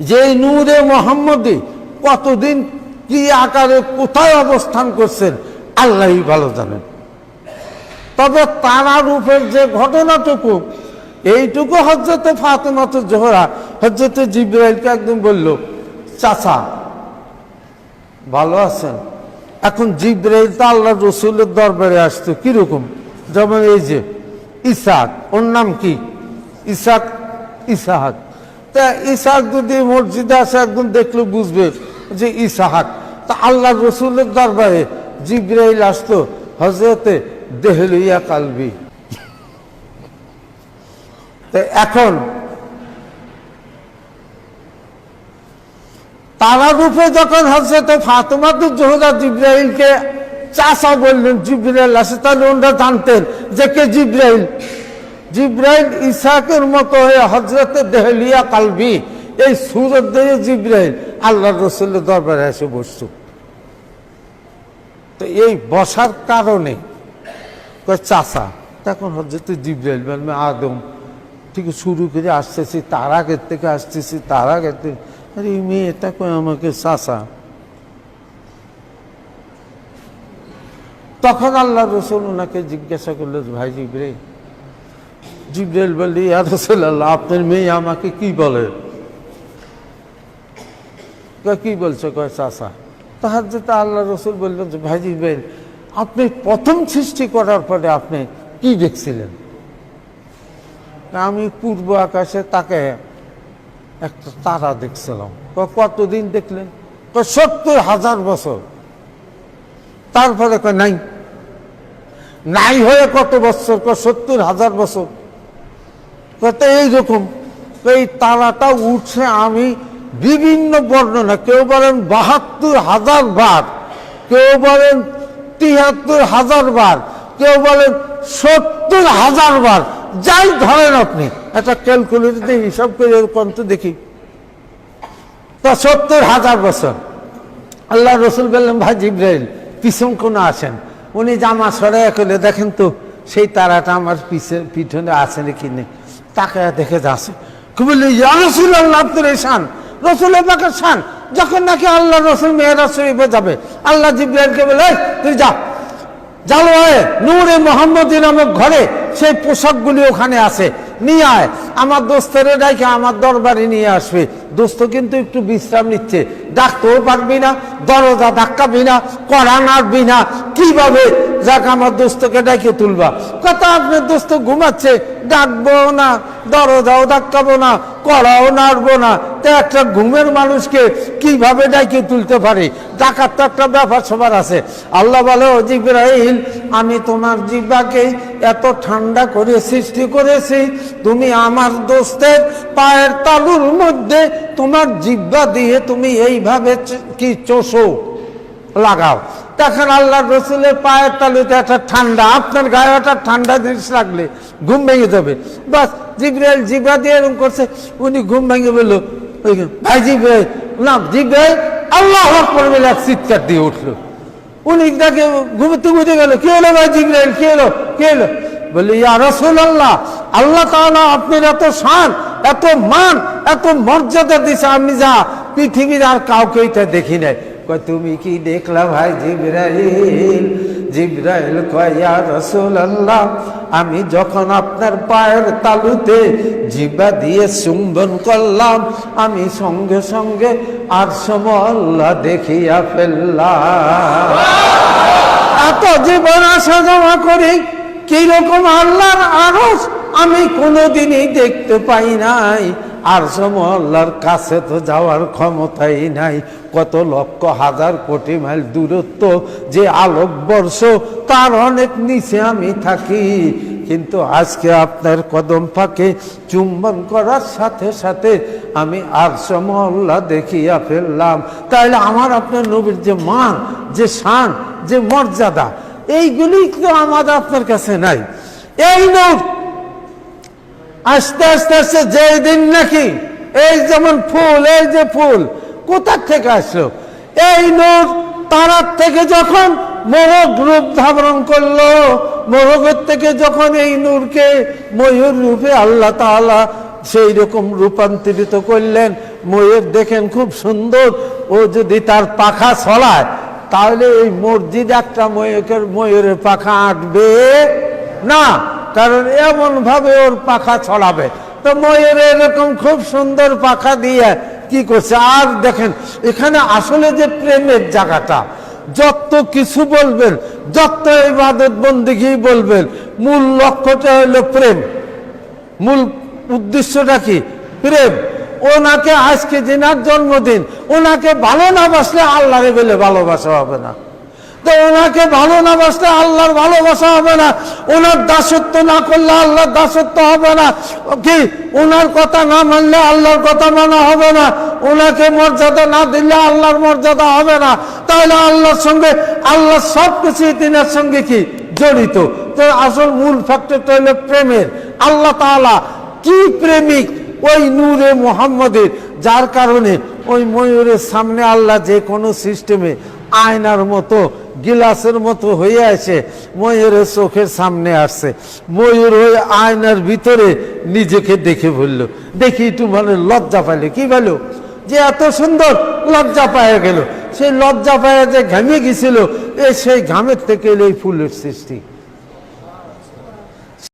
যে এই নূরে মোহাম্মদী কতদিন কি আকারে কোথায় অবস্থান করছেন, আল্লাহই ভালো জানেন। তবে তারা রূপের যে ঘটনাটুকু, এইটুকু হজরতে ফাতেমাত জোহরা হজরতে জিব্রাইলকে একদিন বলল, চাচা, ভালো আছেন? এখন জিব্রাইল তো আল্লাহ রসুলের দরবারে আসতো কীরকম? যেমন এই যে, ইসাক, ওর নাম কি? ইসাক, ইসাহাক। তা ইসাহাক যদি মসজিদে আসে একদম দেখলে বুঝবে যে ইসাহাক তা আল্লাহ রসুলের দরবারে জিব্রাইল আসতো হজরতে দেহলুইয়া কালবি। এখন তারা রূপে যখন হজরত ফাতেমাতুর জোহরা জিব্রাইলকে চাষা বললেন, জিব্রাইল আসে, তাহলে ওনারা জানতেন যে কে জিব্রাইল। জিব্রাইল ইসাকের মতো হয়ে হজরতে দেহলিয়া কালবি, এই সুরত দিয়ে জিব্রাইল আল্লাহ রসুল্লের দরবারে এসে বসত। তো এই বসার কারণে চাষা তখন হজরত জিব্রাইল মানে আদম, ঠিক শুরু করে আসতেছি, তার আগের থেকে আসতেছি, তার আগের থেকে আরে, এই মেয়েটা কয় আমাকে চাষা তখন আল্লাহ রসুল ওনাকে জিজ্ঞাসা করল, ভাই জিব্রাইল জিব্রাইল বললি, ইয়া রসুল্লাহ আপনার মেয়ে আমাকে কি বলে? কি বলছো? কয় চাষা তাহার যেটা আল্লাহ রসুল বললেন যে, ভাই জিব্রাইল, আপনি প্রথম সৃষ্টি করার পরে আপনি কি দেখছিলেন? আমি পূর্ব আকাশে তাকে একটা তারা দেখছিলাম। কতদিন দেখলেন? সত্তর হাজার বছর। তারপরে কয়, নাই। নাই হয়ে কত বছর? সত্তর হাজার বছর। কত এইরকম, এই তারাটা উঠছে আমি বিভিন্ন বর্ণনা, কেউ বলেন বাহাত্তর হাজার বার, কেউ বলেন তিয়াত্তর হাজার বার, কেউ বলেন সত্তর হাজার বার, যাই ধরেন আপনি, একটা ক্যালকুলেটর হিসাব করে কত দেখি। তা সত্তর হাজার বছর। আল্লাহ রসুল বললেন, ভাই জিব্রাইল, পিছন কোনো আসেন। উনি জামা সরাইয়া করলে দেখেন তো, সেই তারাটা আমার পিছে পিছনে আছে নাকি নেই? তাকে দেখে যাচ্ছে কি বললি ইয়া রসুল আল্লাহ আব্দুল শান, রসুলের পাকে শান, যখন নাকি আল্লাহ রসুল, মেয়েরা শরীফে যাবে, আল্লাহ জিব্রাইলকে বলে তুই যা, জালো হয় নূরে মোহাম্মদী নামক ঘরে সেই পোশাকগুলি ওখানে আছে, নিয়ে আয়, আমার দোস্তের ডাইকে আমার দরবারে নিয়ে আসবে, দোস্ত কিন্তু একটু বিশ্রাম নিচ্ছে, ডাকতেও পারবি না, দরজা ধাক্কাবি না কড়া নাড়বি না, কীভাবে যাক আমার দোস্তকে ডাকে তুলবা। কথা আপনার দোস্ত ঘুমাচ্ছে ডাকবো না, দরজাও ধাক্কাবো না, কড়াও নাড়বো না। তো একটা ঘুমের মানুষকে কীভাবে ডাকে তুলতে পারে? ডাকার তো একটা ব্যাপার সবার আছে। আল্লাহ বলে, ও আমি তোমার জিব্বাকে এত ঠান্ডা করে সৃষ্টি করেছি, তুমি আমার দোস্তের পায়ের তালুর মধ্যে তোমার জিব্বা দিয়ে তুমি এইভাবে কি চোষো? লাগাও। তখন আল্লাহ রসুলের পায়ের তালুতে একটা ঠান্ডা, আপনার গায়ে একটা ঠান্ডা জিনিস লাগলে ঘুম ভেঙে যাবে। বাস, জিব্রাইল জিব্রা দিয়ে এরকম করছে, উনি ঘুম ভেঙে বলল, ওই- ভাই জিব্রাইল, না, জিব্রাইল আল্লাহ আকবর বলে এক চিৎকার দিয়ে উঠল। উনি তাকে ঘুমতে ঘুরে গেল, কে এলো ভাই জিব্রাইল, কে এলো কে এলো? বলি ইয়া রসুল আল্লাহ আল্লাহ তাআলা আপনার এত শান, এত মান, এত মর্যাদা দিছে আমি যা পৃথিবীর আর কাউকে এটা দেখি নাই। কয় তুমি কি দেখলা ভাই জিব্রাইল? জিব্রাইল কয় রসুল আল্লাহ আমি যখন আপনার পায়ের তালুতে জিব্বা দিয়ে চুম্বন করলাম আমি সঙ্গে সঙ্গে আর সমল্লা দেখিয়া ফেললাম। এত জীবন আশা জমা করি কীরকম আল্লাহর আরস আমি কোনোদিনই দেখতে পাই নাই। আর আল্লাহর কাছে তো যাওয়ার ক্ষমতাই নাই। কত লক্ষ, হাজার কোটি মাইল দূরত্ব যে আলোকবর্ষ তার অনেক নিচে আমি থাকি। কিন্তু আজকে আপনার কদম পাকে চুম্বন করার সাথে সাথে আমি আর মহল্লা দেখিয়া ফেললাম। তাহলে আমার আপনার নবীর যে মান, যে শান, যে মর্যাদা, এইগুলি তো আমাদের আপনার কাছে নাই। এই নূর আস্তে আস্তে আস্তে যে দিন নাকি এই যেমন ফুল, এই যে ফুল, কোথার থেকে আসলো? এই নূর তারার থেকে যখন মোরগ রূপ ধারণ করল মোরগের থেকে যখন এই নূরকে ময়ূর রূপে আল্লাহ তাআলা সেই রকম রূপান্তরিত করলেন, ময়ূর দেখেন খুব সুন্দর, ও যদি তার পাখা ছড়ায়, তাহলে এই মসজিদ একটা ময়ূরের ময়ূরের পাখা আঁটবে না। কারণ এমন ভাবে ওর পাখা ছড়াবে। তো ময়ূর এরকম খুব সুন্দর পাখা দিয়ে কি করছে? আর দেখেন, এখানে আসলে যে প্রেমের জায়গাটা, যত কিছু বলবেন, যত ইবাদত বন্দিগি বলবেন, মূল লক্ষ্যটা হলো প্রেম। মূল উদ্দেশ্যটা কি? প্রেম। ওনাকে আজকে দিনার জন্মদিন, ওনাকে ভালো না বাসলে আল্লাহরে বলে ভালোবাসা হবে না। তো ওনাকে ভালো না বাসলে আল্লাহর ভালোবাসা হবে না। ওনার দাসত্ব না করলে আল্লাহর দাসত্ব হবে না। কি? ওনার কথা না মানলে আল্লাহর কথা মানা হবে না। ওনাকে মর্যাদা না দিলে আল্লাহর মর্যাদা হবে না। তাহলে আল্লাহর সঙ্গে, আল্লাহ সব কিছুই তিনার সঙ্গে কি? জড়িত। তো আসল মূল ফ্যাক্টরটা হলো প্রেমের। আল্লাহ তাআলা কি প্রেমিক? ওই নূরে মোহাম্মদের। যার কারণে ওই ময়ূরের সামনে আল্লাহ যে কোনো সিস্টেমে, আয়নার মতো গিলাসের মতো হয়ে আছে ময়ূরের চোখের সামনে আসছে। ময়ূর ওই আয়নার ভিতরে নিজেকে দেখে বলল, দেখি একটু মানে লজ্জা পাইলে, কি বলো? যে এত সুন্দর লজ্জা পায়ে গেল। সেই লজ্জা পায়ে যে ঘামে গেছিল, এ সেই ঘামের থেকে এই ফুলের সৃষ্টি।